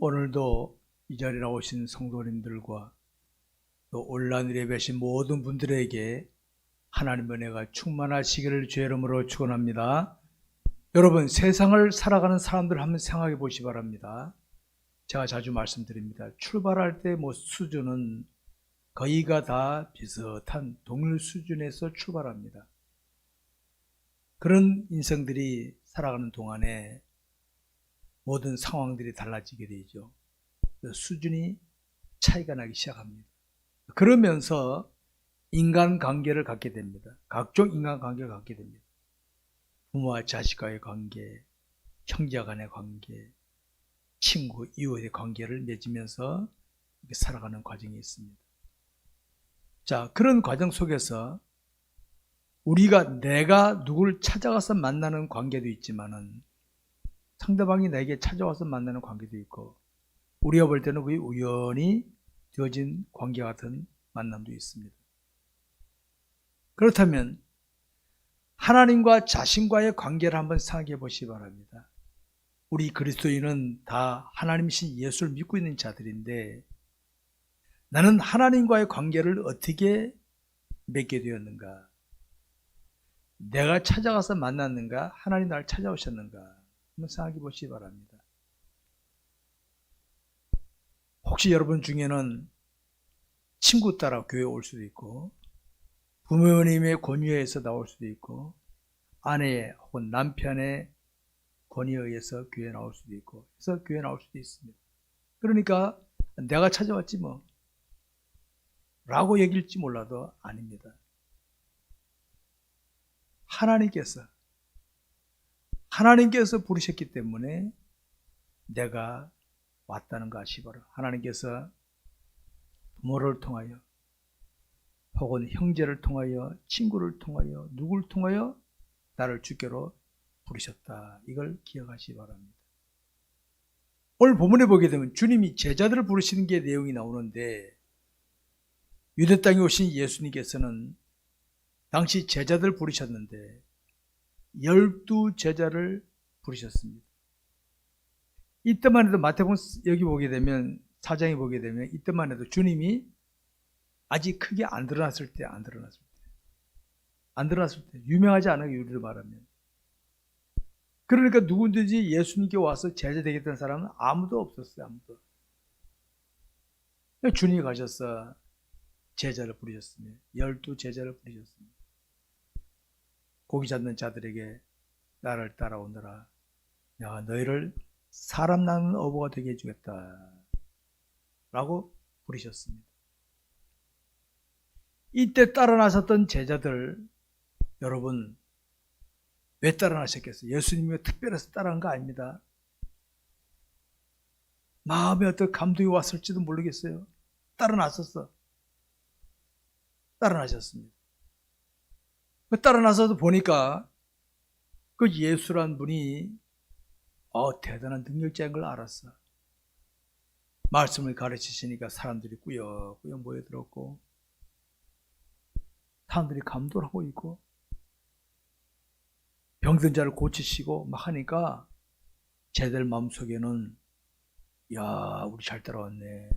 오늘도 이 자리에 나오신 성도님들과 또 온라인 예배신 모든 분들에게 하나님의 은혜가 충만하시기를 주의 이름으로 축원합니다. 여러분 세상을 살아가는 사람들 한번 생각해 보시 기 바랍니다. 제가 자주 말씀드립니다. 출발할 때 뭐 수준은 거의가 다 비슷한 동일 수준에서 출발합니다. 그런 인생들이 살아가는 동안에 모든 상황들이 달라지게 되죠. 수준이 차이가 나기 시작합니다. 그러면서 인간 관계를 갖게 됩니다. 각종 인간 관계를 갖게 됩니다. 부모와 자식과의 관계, 형제 간의 관계, 친구, 이웃의 관계를 맺으면서 살아가는 과정이 있습니다. 자, 그런 과정 속에서 우리가 내가 누구를 찾아가서 만나는 관계도 있지만은 상대방이 내게 찾아와서 만나는 관계도 있고 우리가 볼 때는 그게 우연히 되어진 관계 같은 만남도 있습니다. 그렇다면 하나님과 자신과의 관계를 한번 생각해 보시기 바랍니다. 우리 그리스도인은 다 하나님이신 예수를 믿고 있는 자들인데 나는 하나님과의 관계를 어떻게 맺게 되었는가? 내가 찾아가서 만났는가? 하나님 나를 찾아오셨는가? 한번 생각해 보시기 바랍니다. 혹시 여러분 중에는 친구 따라 교회 올 수도 있고 부모님의 권유에서 나올 수도 있고 아내 혹은 남편의 권유에 의해서 교회 나올 수도 있고 그래서 교회 나올 수도 있습니다. 그러니까 내가 찾아왔지 뭐 라고 얘기일지 몰라도 아닙니다. 하나님께서 하나님께서 부르셨기 때문에 내가 왔다는 거 아시기 바랍니다. 하나님께서 부모를 통하여 혹은 형제를 통하여 친구를 통하여 누구를 통하여 나를 주께로 부르셨다. 이걸 기억하시기 바랍니다. 오늘 본문에 보게 되면 주님이 제자들을 부르시는 게 내용이 나오는데 유대 땅에 오신 예수님께서는 당시 제자들 부르셨는데 열두 제자를 부르셨습니다. 이때만 해도 마태복음 여기 보게 되면 사장이 보게 되면 이때만 해도 주님이 아직 크게 안 드러났을 때, 안 드러났을 때, 안 드러났을 때, 유명하지 않은 유리를 말하면. 그러니까 누구든지 예수님께 와서 제자 되겠다는 사람은 아무도 없었어요, 아무도. 주님이 가셔서 제자를 부르셨습니다. 열두 제자를 부르셨습니다. 고기 잡는 자들에게 나를 따라오너라. 내가 너희를 사람 낳는 어부가 되게 해주겠다. 라고 부르셨습니다. 이때 따라 나섰던 제자들, 여러분, 왜 따라 나셨겠어요? 예수님이 특별해서 따라한 거 아닙니다. 마음에 어떤 감동이 왔을지도 모르겠어요. 따라 나섰어. 따라 나셨습니다. 그 따라 나서도 보니까 그 예수란 분이 어, 대단한 능력자인 걸 알았어. 말씀을 가르치시니까 사람들이 꾸역꾸역 모여들었고 사람들이 감동하고 있고 병든 자를 고치시고 막 하니까 쟤들 마음속에는 야 우리 잘 따라왔네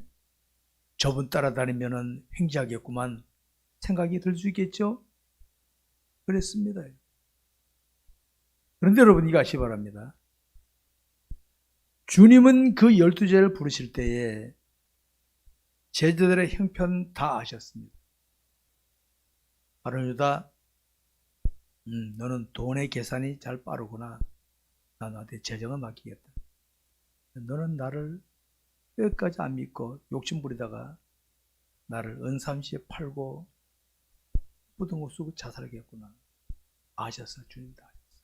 저분 따라다니면은 횡재하겠구만 생각이 들 수 있겠죠? 그랬습니다. 그런데 여러분 이거 아시 기 바랍니다. 주님은 그 열두 제를 부르실 때에 제자들의 형편 다 아셨습니다. 바로 유다, 음, 너는 돈의 계산이 잘 빠르구나. 나 너한테 재정을 맡기겠다. 너는 나를 끝까지 안 믿고 욕심 부리다가 나를 은삼시에 팔고 부동을 쓰고 자살하겠구나. 아셨어, 주님 다 아셨어.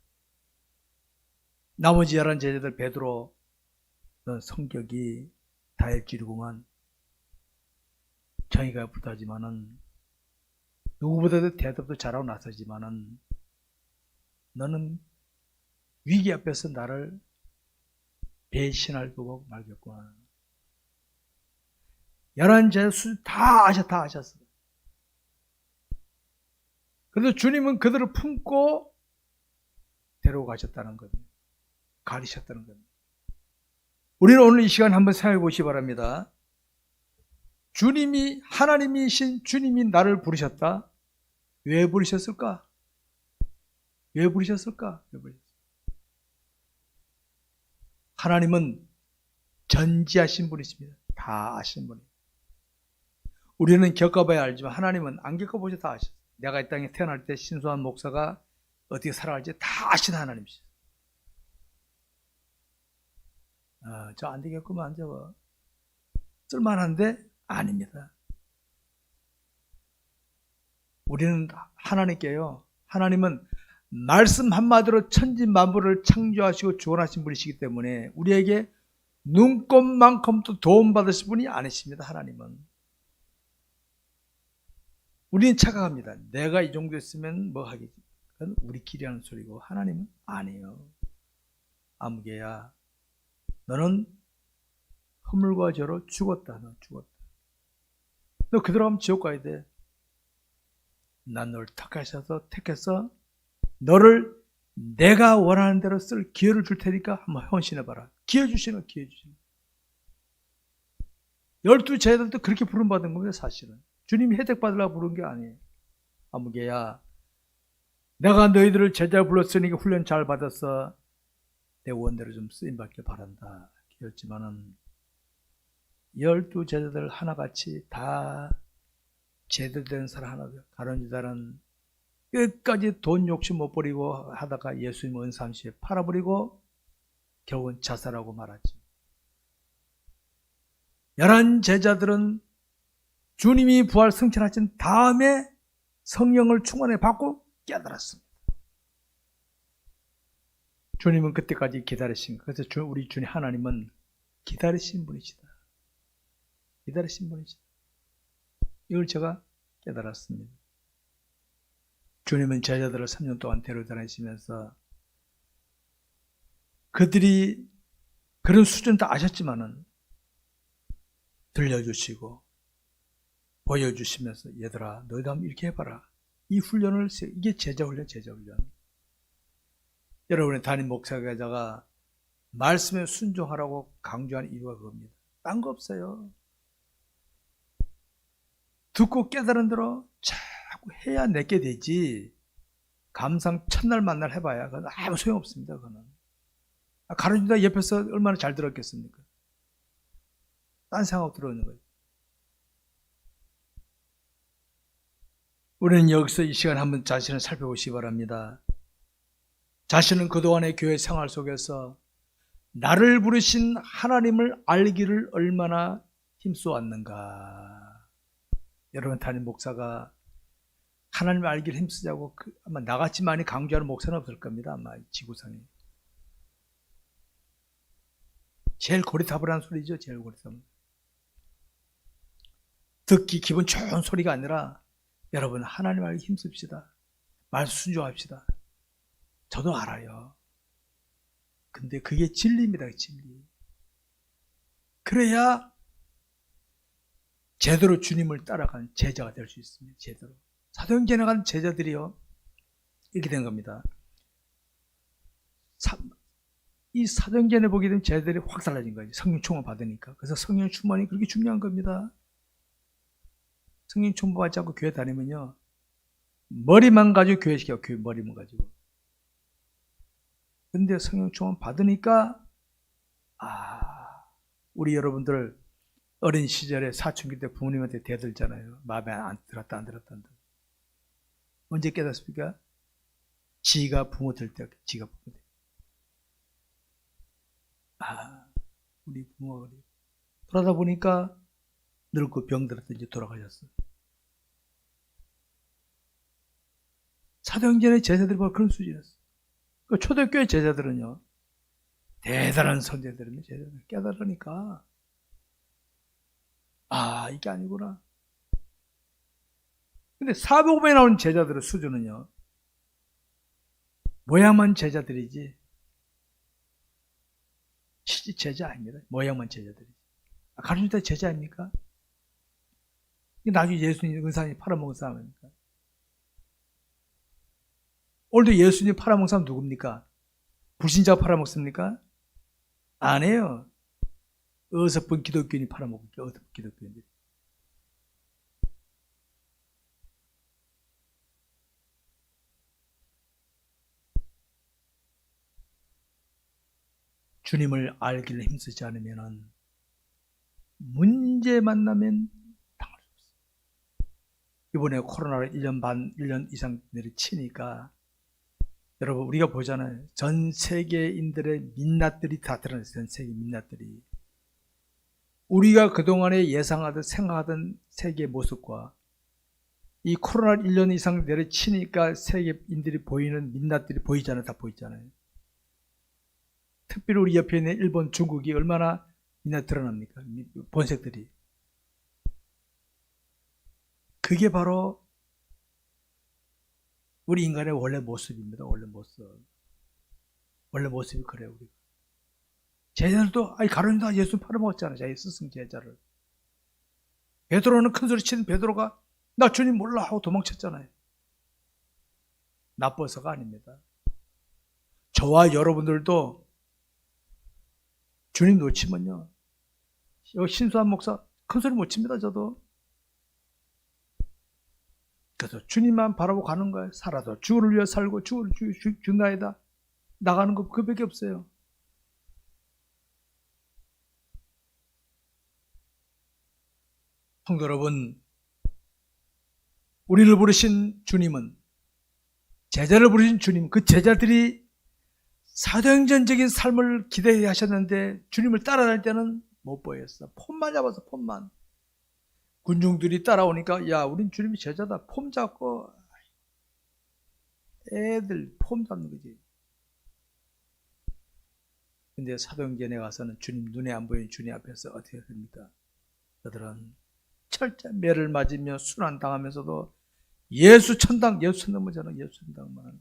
나머지 열한 제자들 베드로 너 성격이 다혈질이구만. 정의가 붙하지만은 누구보다도 대답도 잘하고 나서지만은 너는 위기 앞에서 나를 배신할 거고 말겠구나. 열한 제수 다 아셨 다 아셨어. 그래서 주님은 그들을 품고 데려가셨다는 겁니다. 가리셨다는 겁니다. 우리는 오늘 이 시간 한번 생각해 보시기 바랍니다. 주님이 하나님이신 주님이 나를 부르셨다. 왜 부르셨을까? 왜 부르셨을까? 왜 부르셨을까? 하나님은 전지하신 분이십니다. 다 아신 분이. 우리는 겪어봐야 알지만 하나님은 안 겪어보셔 다 아셨어요. 내가 이 땅에 태어날 때 신수한 목사가 어떻게 살아갈지 다 아시는 하나님이시죠. 아, 저 안 되겠구만, 안 저거. 쓸만한데? 아닙니다. 우리는 하나님께요. 하나님은 말씀 한마디로 천지 만물을 창조하시고 주원하신 분이시기 때문에 우리에게 눈꼽만큼도 도움받으실 분이 아니십니다. 하나님은. 우리는 착각합니다. 내가 이 정도 했으면 뭐 하겠지. 그건 우리끼리 하는 소리고 하나님은 아니에요. 아무개야 너는 허물과 죄로 죽었다. 너 죽었다. 너 그대로 하면 지옥 가야 돼. 난 너를 택하셔서 택해서 너를 내가 원하는 대로 쓸 기회를 줄 테니까 한번 헌신해봐라. 기회 주시는 기회 주시는. 열두 제자들도 그렇게 부름받은 겁니다, 사실은. 주님이 혜택 받으려고 부른 게 아니에요. 아무개야, 내가 너희들을 제자 불렀으니까 훈련 잘 받았어. 내 원대로 좀 쓰임 받길 바란다. 그랬지만은 열두 제자들 하나같이 다 제대로 된 사람 하나 가론 유다는 끝까지 돈 욕심 못 버리고 하다가 예수님 은삼시에 팔아버리고 결국은 자살하고 말았지. 열한 제자들은 주님이 부활 승천하신 다음에 성령을 충만해 받고 깨달았습니다. 주님은 그때까지 기다리신 그래서 우리 주님 하나님은 기다리신 분이시다. 기다리신 분이시다. 이걸 제가 깨달았습니다. 주님은 제자들을 3년 동안 데려다니시면서 그들이 그런 수준 다 아셨지만은 들려주시고 보여주시면서 얘들아 너희도 한번 이렇게 해봐라. 이 훈련을 이게 제자 훈련, 제자 훈련. 여러분의 담임 목사가자가 말씀에 순종하라고 강조하는 이유가 그겁니다. 딴 거 없어요. 듣고 깨달은 대로 자꾸 해야 내게 되지. 감상 첫날 만날 해봐야 그건 아무 소용 없습니다. 그거는 가르치다 옆에서 얼마나 잘 들었겠습니까? 딴 생각 들어오는 거예요. 우리는 여기서 이 시간 한번 자신을 살펴보시기 바랍니다. 자신은 그동안의 교회 생활 속에서 나를 부르신 하나님을 알기를 얼마나 힘써왔는가. 여러분, 담임 목사가 하나님을 알기를 힘쓰자고 그 아마 나같이 많이 강조하는 목사는 없을 겁니다. 아마 지구상에. 제일 고리타불한 소리죠. 제일 고리타불. 듣기 기분 좋은 소리가 아니라 여러분 하나님 알기 힘씁시다. 말 순종합시다. 저도 알아요. 근데 그게 진리입니다. 진리. 그래야 제대로 주님을 따라간 제자가 될 수 있습니다. 제대로. 사도행전에 간 제자들이요. 이렇게 된 겁니다. 사, 이 사도행전에 보게 되면 제자들이 확 달라진 거예요. 성령 충만 받으니까. 그래서 성령 충만이 그렇게 중요한 겁니다. 성령 충만 받지 않고 교회 다니면요. 머리만 가지고 교회 시켜 교회 머리만 가지고. 근데 성령 충만 받으니까 아 우리 여러분들 어린 시절에 사춘기 때 부모님한테 대들잖아요. 마음에 안 들었다 안 들었다 안 들었다. 언제 깨닫습니까? 지가 부모 될 때, 지가 부모 될 때. 아, 우리 부모가 그래. 그러다 보니까 늙고 병들었더 이제 돌아가셨어. 사도행전의 제자들이 바로 그런 수준이었어. 그 초대교회 제자들은요, 대단한 선제들은 제자들 깨달으니까, 아, 이게 아니구나. 근데 사복음에 나오는 제자들의 수준은요, 모양만 제자들이지, 실제 제자 아닙니다. 모양만 제자들이지. 아, 가르치다 제자 아닙니까? 나중에 예수님 은사님 팔아먹은 사람 아닙니까? 오늘도 예수님 팔아먹은 사람 누굽니까? 불신자 팔아먹습니까? 아니에요. 어설픈 기독교인이 팔아먹고 있게 어설픈 기독교인들이. 주님을 알기를 힘쓰지 않으면은 문제 만나면. 이번에 코로나로 1년 반, 1년 이상 내리치니까 여러분 우리가 보잖아요. 전 세계인들의 민낯들이 다 드러났어요. 전 세계 민낯들이. 우리가 그동안에 예상하던 생각하던 세계의 모습과 이 코로나 1년 이상 내려치니까 세계인들이 보이는 민낯들이 보이잖아요. 다 보이잖아요. 특별히 우리 옆에 있는 일본, 중국이 얼마나 민낯 드러납니까? 본색들이. 그게 바로 우리 인간의 원래 모습입니다. 원래 모습. 원래 모습이 그래요, 우리. 제자들도, 아니, 가론이다 예수 팔아먹었잖아요. 자기 스승 제자를. 베드로는 큰 소리 치는 베드로가, 나 주님 몰라 하고 도망쳤잖아요. 나빠서가 아닙니다. 저와 여러분들도 주님 놓치면요. 신수한 목사, 큰 소리 못 칩니다, 저도. 그래서 주님만 바라보고 가는 거예요. 살아도 주를 위해 살고 주를 준다이다. 나가는 거 그밖에 없어요. 성도 여러분, 우리를 부르신 주님은 제자를 부르신 주님, 그 제자들이 사도행전적인 삶을 기대하셨는데 주님을 따라다닐 때는 못 보였어. 폼만 잡아서 폼만. 군중들이 따라오니까 야 우린 주님이 제자다. 폼 잡고. 애들 폼 잡는 거지. 근데 사도행전에 가서는 주님 눈에 안 보이는 주님 앞에서 어떻게 됩니까? 그들은 철저 매를 맞으며 순환당하면서도 예수 천당 예수 천당 뭐잖아 예수 천당만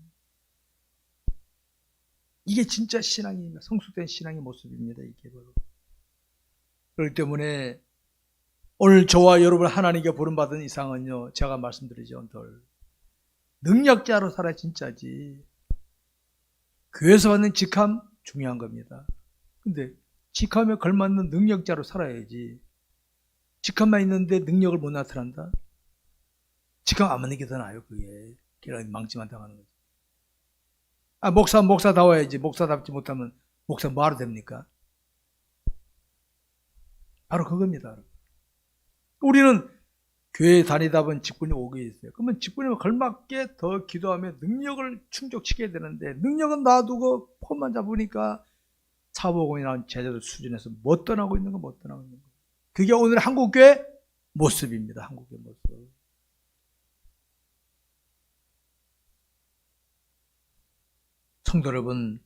이게 진짜 신앙입니다. 성숙된 신앙의 모습입니다 이게 바로. 그렇기 때문에 오늘 저와 여러분 하나님께 부름받은 이상은요, 제가 말씀드리죠, 덜. 능력자로 살아 진짜지. 교회에서 받는 직함 중요한 겁니다. 근데 직함에 걸맞는 능력자로 살아야지. 직함만 있는데 능력을 못 나타난다? 직함 안 맞는 게 더 나아요, 그게. 걔랑 망치만 당하는 거지. 아, 목사, 목사다워야지. 목사답지 못하면 목사 뭐하러 됩니까? 바로 그겁니다. 우리는 교회 다니다 보면 직분이 오게 있어요. 그러면 직분에 걸맞게 더 기도하며 능력을 충족시켜야 되는데 능력은 놔두고 폼만 잡으니까 사보공이나 제자들 수준에서 못 떠나고 있는 거 못 떠나고 있는 거. 그게 오늘 한국교회 모습입니다. 한국교회 모습. 성도 여러분,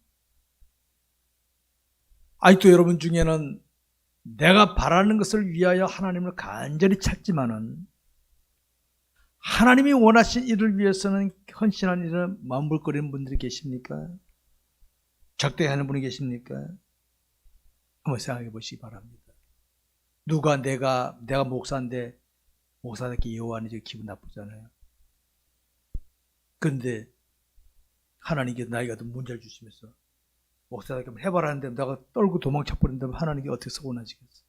아직도 여러분 중에는 내가 바라는 것을 위하여 하나님을 간절히 찾지만은 하나님이 원하신 일을 위해서는 헌신한 일을 마음불거리는 분들이 계십니까? 적대하는 분이 계십니까? 한번 생각해 보시기 바랍니다. 누가 내가 내가 목사인데 목사답게 예호하는 게 기분 나쁘잖아요. 그런데 하나님께 나이가 더 문제를 주시면서 목사답게 해봐라는데 내가 떨고 도망쳐 버린다 하나님께 어떻게 서운하시겠어?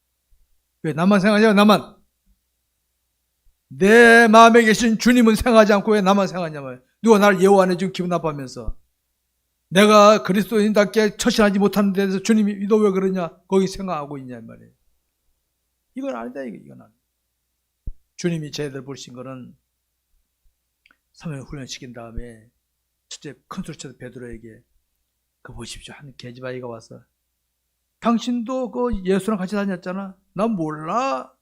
왜 나만 생각하냐? 나만 내 마음에 계신 주님은 생각하지 않고 왜 나만 생각하냐 말이야. 누가 나를 예호 안 해주면 기분 나빠하면서 내가 그리스도인답게 처신하지 못하는 데서 주님이 너 왜 그러냐? 거기 생각하고 있냐 말이에요. 이건 아니다 이거 이건 아니다. 주님이 쟤들 부르신 거는 3년 훈련시킨 다음에 첫째 큰 소리 쳐서 베드로에게 그 보십시오. 한 계집아이가 와서 당신도 그 예수랑 같이 다녔잖아. 난 몰라.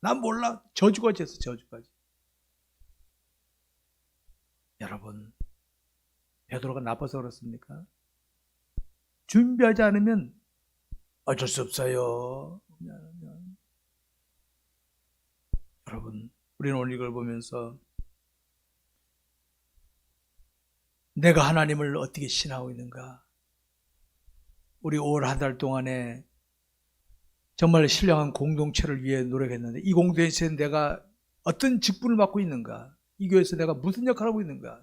난 몰라. 저주까지 했어. 저주까지. 여러분 베드로가 나빠서 그렇습니까? 준비하지 않으면 어쩔 수 없어요. 여러분 우리는 오늘 이걸 보면서 내가 하나님을 어떻게 신하고 있는가? 우리 올 한 달 동안에 정말 신령한 공동체를 위해 노력했는데 이 공동체에서 내가 어떤 직분을 맡고 있는가? 이 교회에서 내가 무슨 역할을 하고 있는가?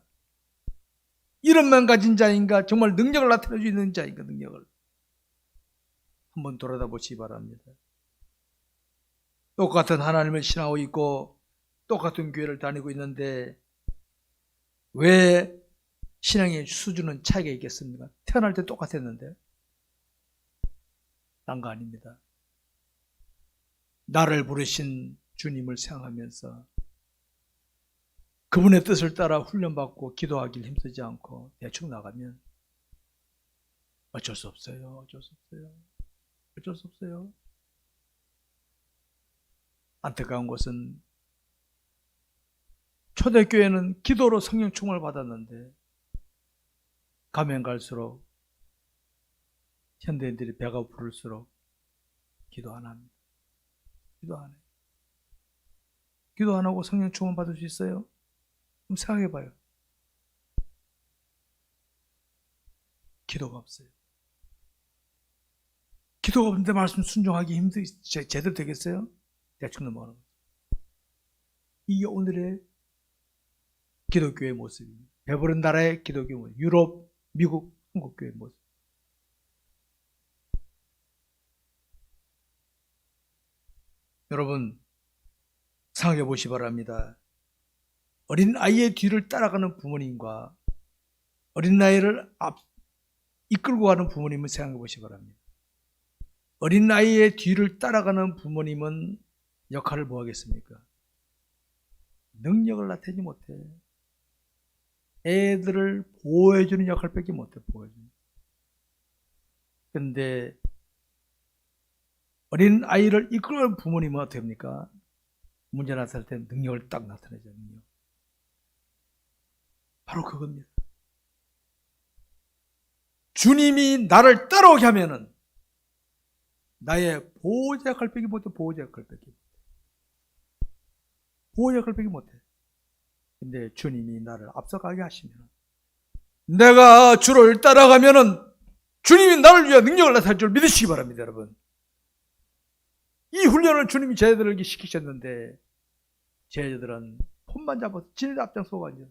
이런만 가진 자인가? 정말 능력을 나타낼 수 있는 자인가? 능력을. 한번 돌아다 보시기 바랍니다. 똑같은 하나님을 신하고 있고 똑같은 교회를 다니고 있는데 왜 신앙의 수준은 차이가 있겠습니까? 태어날 때 똑같았는데 딴거 아닙니다. 나를 부르신 주님을 생각하면서 그분의 뜻을 따라 훈련받고 기도하길 힘쓰지 않고 대충 나가면 어쩔 수 없어요. 어쩔 수 없어요. 어쩔 수 없어요. 안타까운 것은 초대교회는 기도로 성령 충만을 받았는데 가면 갈수록 현대인들이 배가 부를수록 기도 안 합니다. 기도 안 해요. 기도 안 하고 성령 충만 받을 수 있어요? 그럼 생각해 봐요. 기도가 없어요. 기도가 없는데 말씀 순종하기 힘들, 제, 제대로 되겠어요? 대충 넘어가는 거죠. 이게 오늘의 기독교의 모습입니다. 배부른 나라의 기독교 모습. 유럽, 미국, 한국교의 모습. 여러분, 생각해 보시 기 바랍니다. 어린 아이의 뒤를 따라가는 부모님과 어린 아이를 앞, 이끌고 가는 부모님을 생각해 보시 기 바랍니다. 어린 아이의 뒤를 따라가는 부모님은 역할을 뭐 하겠습니까? 능력을 나타내지 못해. 애들을 보호해주는 역할밖에 못해, 보호해주는. 근데, 어린 아이를 이끌어가는 부모님은 어떻게 합니까? 문제 나타날 때 능력을 딱 나타내죠, 능력. 바로 그겁니다. 주님이 나를 따라오게 하면은, 나의 보호자 역할 빼기 못해, 보호자 역할 빼기 못해. 보호 역할 빼기 못해. 근데 주님이 나를 앞서가게 하시면, 내가 주를 따라가면은, 주님이 나를 위해 능력을 나타낼 줄 믿으시기 바랍니다, 여러분. 이 훈련을 주님이 제자들에게 시키셨는데, 제자들은 폰만 잡아서 지네들 앞장서고 앉았어.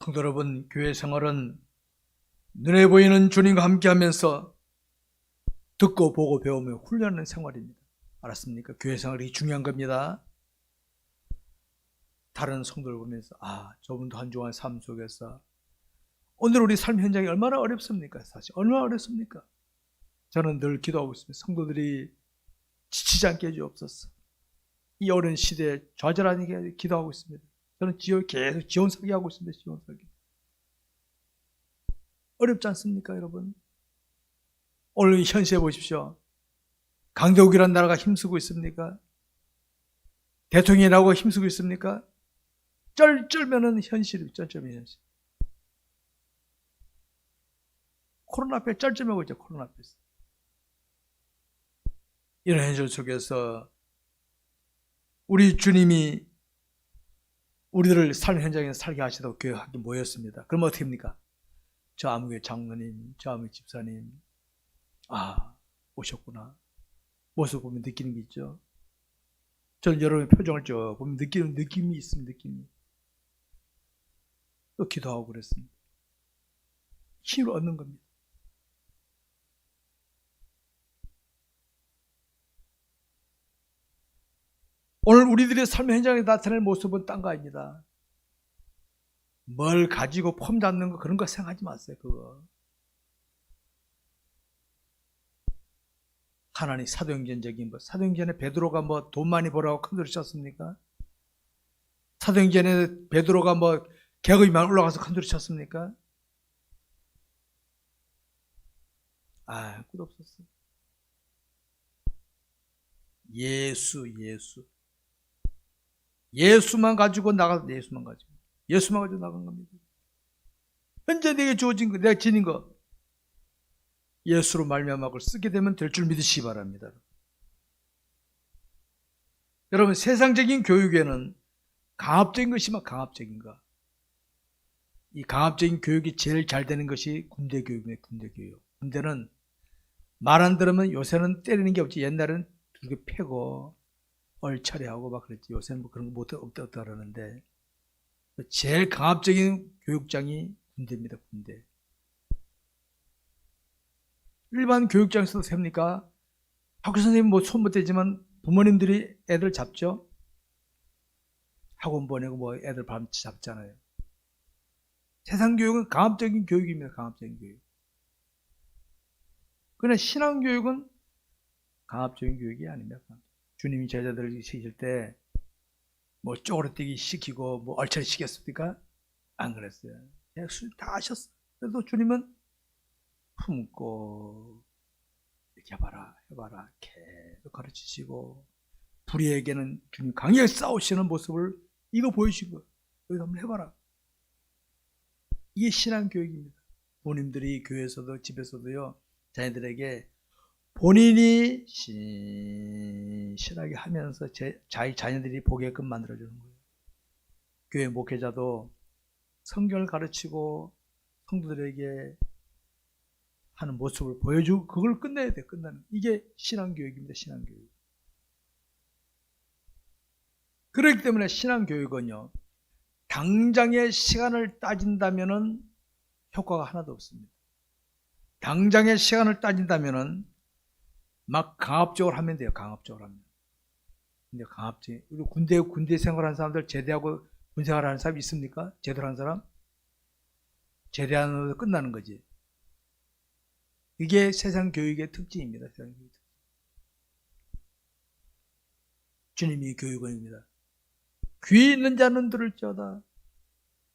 성도 여러분, 교회 생활은 눈에 보이는 주님과 함께 하면서 듣고 보고 배우며 훈련하는 생활입니다. 알았습니까? 교회 생활이 중요한 겁니다. 다른 성도를 보면서 아 저분도 한 주간 삶 속에서 오늘 우리 삶 현장이 얼마나 어렵습니까? 사실 얼마나 어렵습니까? 저는 늘 기도하고 있습니다. 성도들이 지치지 않게 해주옵소서. 이 어려운 시대에 좌절하게 기도하고 있습니다. 저는 지원, 계속 지원 설계하고 있습니다. 지원 설계. 어렵지 않습니까, 여러분? 오늘 현시해 보십시오. 강대국이라는 나라가 힘쓰고 있습니까? 대통령이 나오고 힘쓰고 있습니까? 쩔쩔면은 현실이 쩔쩔면 현실. 코로나 앞에 쩔쩔매고 있죠, 코로나 앞에서. 이런 현실 속에서 우리 주님이 우리들을 삶 현장에서 살게 하시다고 교회하게 모였습니다. 그럼 어떻게 합니까? 저 아무개 장로님, 저 아무개 집사님, 아, 오셨구나. 모습 보면 느끼는 게 있죠. 저는 여러분의 표정을 쭉 보면 느끼는 느낌이 있습니다, 느낌이. 또 기도하고 그랬습니다. 힘을 얻는 겁니다. 오늘 우리들의 삶의 현장에 나타낼 모습은 딴 거 아닙니다. 뭘 가지고 폼 잡는 거 그런 거 생각하지 마세요. 그거. 하나님 사도행전적인 것. 사도행전에 베드로가 뭐 돈 많이 벌라고 큰 소리 쳤습니까? 사도행전에 베드로가 뭐 계급이 많이 올라가서 큰 소리 쳤습니까? 아, 끝 없었어. 예수, 예수. 예수만 가지고 나가 예수만 가지고 예수만 가지고 나간 겁니다. 현재 내게 주어진 거, 내가 지닌 거 예수로 말미암아 그걸 쓰게 되면 될 줄 믿으시기 바랍니다. 여러분 세상적인 교육에는 강압적인 것이면 강압적인가? 이 강압적인 교육이 제일 잘 되는 것이 군대 교육입니다. 군대 교육. 군대는 말 안 들으면 요새는 때리는 게 없지. 옛날에는 두개 패고 얼차례하고 막 그랬지. 요새는 뭐 그런 거 못, 없다 그러는데. 제일 강압적인 교육장이 군대입니다, 군대. 일반 교육장에서도 셉니까? 학교 선생님 뭐 손 못 대지만 부모님들이 애들 잡죠? 학원 보내고 뭐 애들 밤 잡잖아요. 세상 교육은 강압적인 교육입니다, 강압적인 교육. 그러나 신앙 교육은 강압적인 교육이 아닙니다. 주님이 제자들을 시킬 때 뭐 쪼그러뜨기 시키고 뭐 얼차리 시켰습니까? 안 그랬어요. 그냥 술다 하셨어. 그래도 주님은 품고 이렇게 해봐라 해봐라 계속 가르치시고 불의에게는 주님 강하게 싸우시는 모습을 이거 거예요. 여기서 한번 해봐라. 이게 신앙 교육입니다. 부모님들이 교회에서도 집에서도요 자녀들에게 본인이 신실하게 하면서 제, 자기 자녀들이 보게끔 만들어주는 거예요. 교회 목회자도 성경을 가르치고 성도들에게 하는 모습을 보여주고 그걸 끝내야 돼. 끝나는 이게 신앙교육입니다. 신앙교육. 그렇기 때문에 신앙교육은요. 당장의 시간을 따진다면은 효과가 하나도 없습니다. 당장의 시간을 따진다면은 막 강압적으로 하면 돼요. 강압적으로 하면. 근데 강압적 우리 군대 군대 생활하는 사람들 제대하고 군 생활하는 사람 있습니까? 제대로 한 사람? 제대하는 끝나는 거지. 이게 세상 교육의 특징입니다. 주님이 교육원입니다. 귀 있는 자는 들을지어다.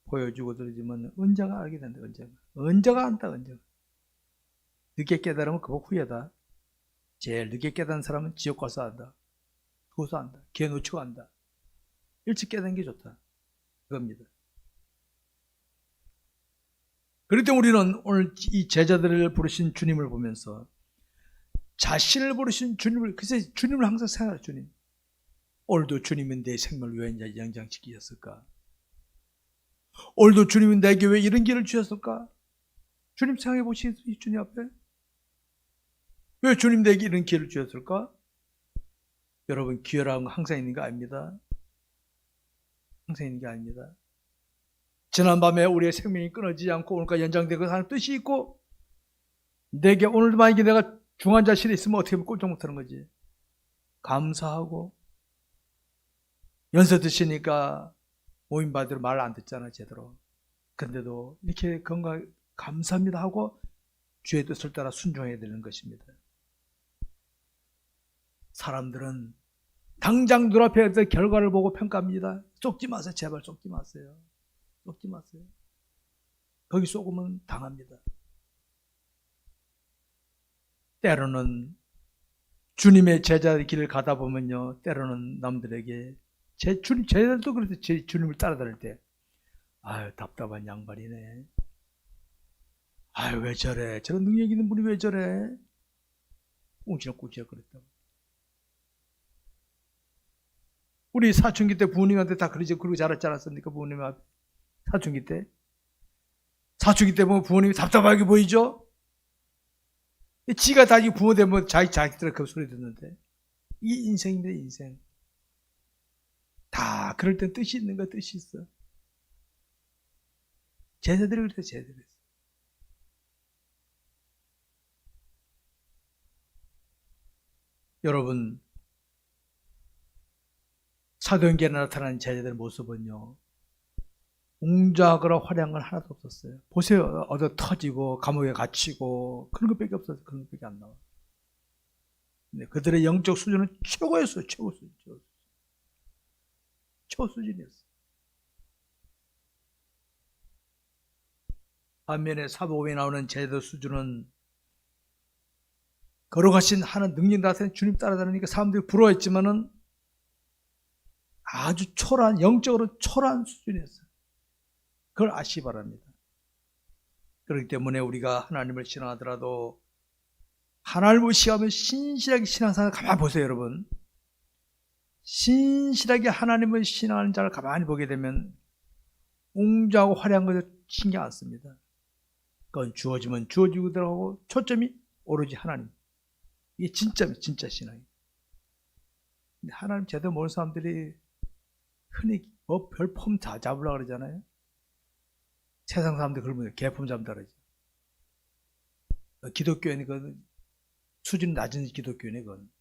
보여주고 들으지만 언제가 알게 된다. 언제가. 언제가 안다. 언제가. 늦게 깨달으면 그거 후회다. 제일 늦게 깨달은 사람은 지옥 가서 안다. 죽어서 안다. 개 놓치고 안다. 일찍 깨닫는 게 좋다. 그겁니다. 그렇기 때문에 우리는 오늘 이 제자들을 부르신 주님을 보면서 자신을 부르신 주님을 글쎄 주님을 항상 생각해 주님. 오늘도 주님은 내 생명을 왜 연장시키셨을까? 오늘도 주님은 내게 왜 이런 길을 주셨을까? 주님 생각해 보시겠어요? 주님 앞에? 왜 주님 내게 이런 기회를 주셨을까? 여러분 기회라는 건 항상 있는 거 아닙니다. 항상 있는 게 아닙니다. 지난밤에 우리의 생명이 끊어지지 않고 오늘까지 연장되고 하는 뜻이 있고 내게 오늘도 만약에 내가 중한 자실이 있으면 어떻게 하면 꼼짝 못하는 거지. 감사하고 연세 드시니까 모임 받으러 말 안 듣잖아 제대로. 근데도 이렇게 건강 감사합니다 하고 주의 뜻을 따라 순종해야 되는 것입니다. 사람들은 당장 눈앞에 결과를 보고 평가합니다. 속지 마세요. 제발 속지 마세요. 속지 마세요. 거기 속으면 당합니다. 때로는 주님의 제자의 길을 가다 보면요. 때로는 남들에게 제 주님 제자들도 그래서 제 주님을 따라다닐 때 아유 답답한 양반이네. 아유 왜 저래? 저런 능력 있는 분이 왜 저래? 꽁치락꽁치락 그랬다고. 우리 사춘기 때 부모님한테 다 그러지 그러고 자랐지 않았습니까? 부모님 앞에. 사춘기 때. 사춘기 때 보면 부모님이 답답하게 보이죠? 지가 다지 부모 되면 자기 자기들 그 소리 듣는데. 이 인생입니다, 인생. 다 그럴 땐 뜻이 있는 거 뜻이 있어. 제자들이 그랬어, 제자들이. 여러분, 사도행전에 나타나는 제자들의 모습은요. 웅장하거나 화려한 건 하나도 없었어요. 보세요. 얻어 터지고 감옥에 갇히고 그런 것밖에 없었어요. 그런 것밖에 안 나와. 근데 그들의 영적 수준은 최고였어요. 최고 수준. 최고, 수준. 최고 수준이었어요. 반면에 사복음에 나오는 제자들 수준은 걸어가신 하는 능력 나타낸 주님 따라다니니까 사람들이 부러워했지만은 아주 초라한, 영적으로 초라한 수준이었어요. 그걸 아시 바랍니다. 그렇기 때문에 우리가 하나님을 신앙하더라도 하나님을 시하면 신실하게 신앙생활 가만히 보세요, 여러분. 신실하게 하나님을 신앙하는 자를 가만히 보게 되면 웅장하고 화려한 것을 신경 안 씁니다. 그건 주어지면 주어지고 들어가고 초점이 오로지 하나님. 이게 진짜, 진짜 신앙이에요. 근데 하나님 제대로 모르는 사람들이 흔히 뭐 별폼 다 잡으려고 그러잖아요. 세상 사람들 그러면 개품 잠들어지. 기독교인이 그 수준 낮은 기독교인이 그건.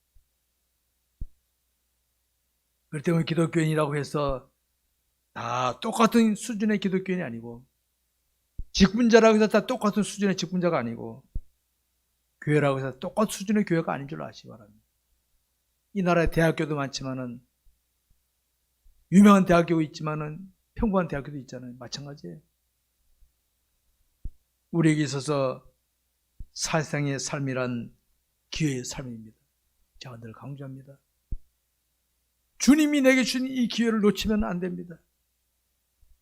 그렇기 때문에 기독교인이라고 해서 다 똑같은 수준의 기독교인이 아니고 직분자라고 해서 다 똑같은 수준의 직분자가 아니고 교회라고 해서 똑같은 수준의 교회가 아닌 줄 아시기 바랍니다. 이 나라에 대학교도 많지만은 유명한 대학교가 있지만은 평범한 대학교도 있잖아요. 마찬가지예요. 우리에게 있어서 사상의 삶이란 기회의 삶입니다. 제가 늘 강조합니다. 주님이 내게 주신 이 기회를 놓치면 안 됩니다.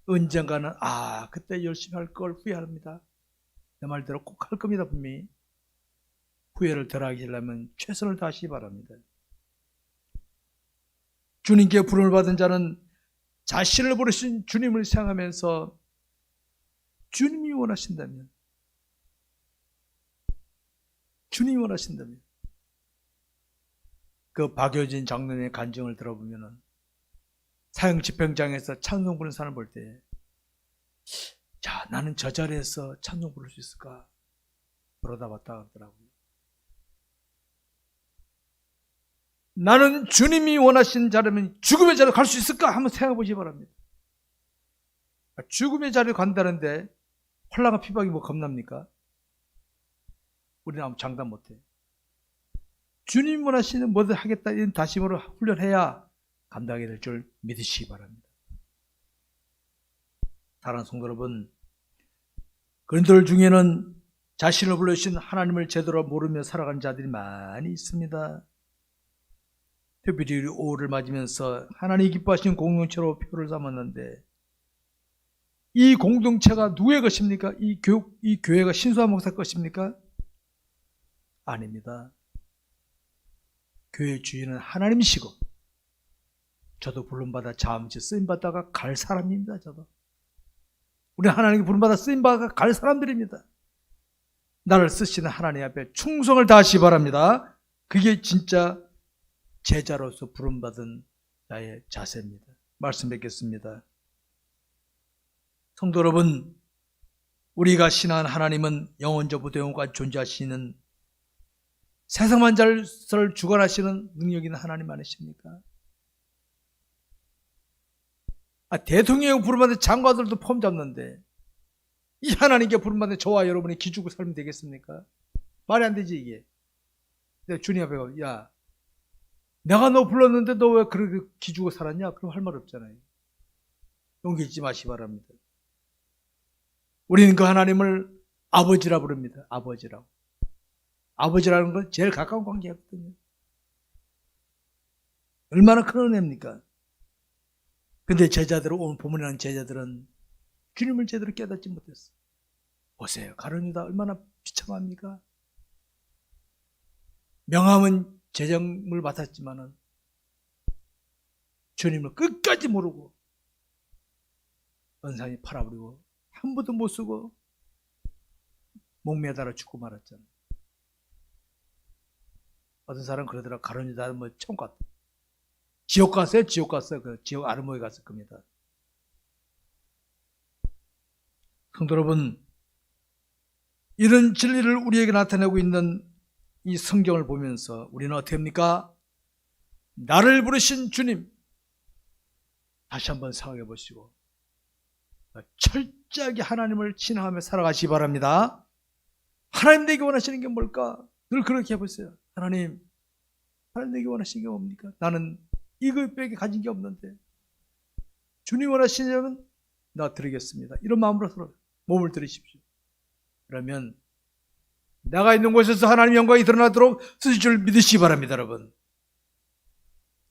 언젠가는 아 그때 열심히 할 걸 후회합니다. 내 말대로 꼭 할 겁니다 분명히. 후회를 덜 하려면 최선을 다하시기 바랍니다. 주님께 부름을 받은 자는 자신을 부르신 주님을 생각하면서 주님이 원하신다면 주님이 원하신다면 그 박효진 장로의 간증을 들어보면은 사형 집행장에서 찬송 부르는 사람을 볼 때, 자, 나는 저 자리에서 찬송 부를 수 있을까? 그러다 봤다 하더라고요. 나는 주님이 원하시는 자라면 죽음의 자리로 갈 수 있을까? 한번 생각해 보시기 바랍니다. 죽음의 자리로 간다는데 홀라가 피박이 뭐 겁납니까? 우리는 아무 장담 못해. 주님 원하시는 뭐든 하겠다 이런 다짐으로 훈련해야 감당하게 될줄 믿으시기 바랍니다. 사랑하는 성도 여러분, 그런들 중에는 자신을 불러주신 하나님을 제대로 모르며 살아가는 자들이 많이 있습니다. 특별히 5를 맞으면서 하나님이 기뻐하시는 공동체로 표를 삼았는데 이 공동체가 누구의 것입니까? 이 교, 이 교회가 신수한 목사 것입니까? 아닙니다. 교회 주인은 하나님이시고 저도 부름받아 잠시 쓰임받다가 갈 사람입니다. 저도. 우리 하나님께 부름받아 쓰임받아 갈 사람들입니다. 나를 쓰시는 하나님 앞에 충성을 다하시 바랍니다. 그게 진짜 제자로서 부름받은 나의 자세입니다. 말씀 뵙겠습니다. 성도 여러분, 우리가 신한 하나님은 영원저부터 영원까지 존재하시는 세상 만자를 주관하시는 능력 있는 하나님 아니십니까? 아, 대통령 부름받는 장관들도 폼 잡는데 이 하나님께 부름받는 저와 여러분이 기죽고 살면 되겠습니까? 말이 안 되지 이게. 내가 주님 앞에 가, 야, 내가 너 불렀는데 너 왜 그렇게 기죽고 살았냐? 그럼 할 말 없잖아요. 용기 잊지 마시 바랍니다. 우리는 그 하나님을 아버지라 부릅니다. 아버지라고. 아버지라는 건 제일 가까운 관계거든요. 얼마나 큰 은혜입니까? 근데 제자들은, 오늘 본문이라는 제자들은 주님을 제대로 깨닫지 못했어. 보세요. 가론유다 얼마나 비참합니까? 명함은 재정을 맡았지만은 주님을 끝까지 모르고 은상이 팔아버리고 한 번도 못 쓰고 목매달아 죽고 말았잖아. 어떤 사람은 그러더라. 가론유다 뭐 처음 갔다. 지옥 갔어요? 지옥 갔어요. 그 지옥 아르모에 갔을 겁니다. 성도 여러분, 이런 진리를 우리에게 나타내고 있는 이 성경을 보면서 우리는 어떻게 합니까? 나를 부르신 주님, 다시 한번 생각해 보시고, 철저하게 하나님을 신앙하며 살아가시기 바랍니다. 하나님 내게 원하시는 게 뭘까? 늘 그렇게 해보세요. 하나님, 하나님 내게 원하시는 게 뭡니까? 나는 이것 빼기 가진 게 없는데 주님 원하시냐면 나 드리겠습니다. 이런 마음으로 서로 몸을 들이십시오. 그러면 내가 있는 곳에서 하나님 영광이 드러나도록 쓰실 줄 믿으시기 바랍니다, 여러분.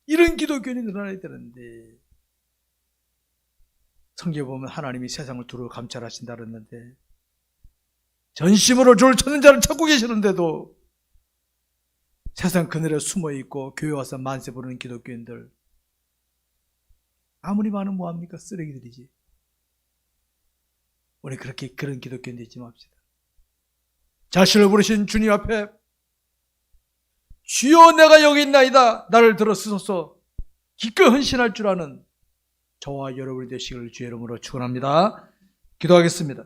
이런 기독교인이 늘어나야 되는데 성경에 보면 하나님이 세상을 두루 감찰하신다 그랬는데 전심으로 주를 찾는 자를 찾고 계시는데도 세상 그늘에 숨어 있고 교회 와서 만세 부르는 기독교인들 아무리 많으면 뭐합니까? 쓰레기들이지. 우리 그렇게 그런 기독교인 되지 맙시다. 자신을 부르신 주님 앞에 주여 내가 여기 있나이다. 나를 들어 쓰소서 기꺼이 헌신할 줄 아는 저와 여러분이 되시기를 주의 이름으로 축원합니다. 기도하겠습니다.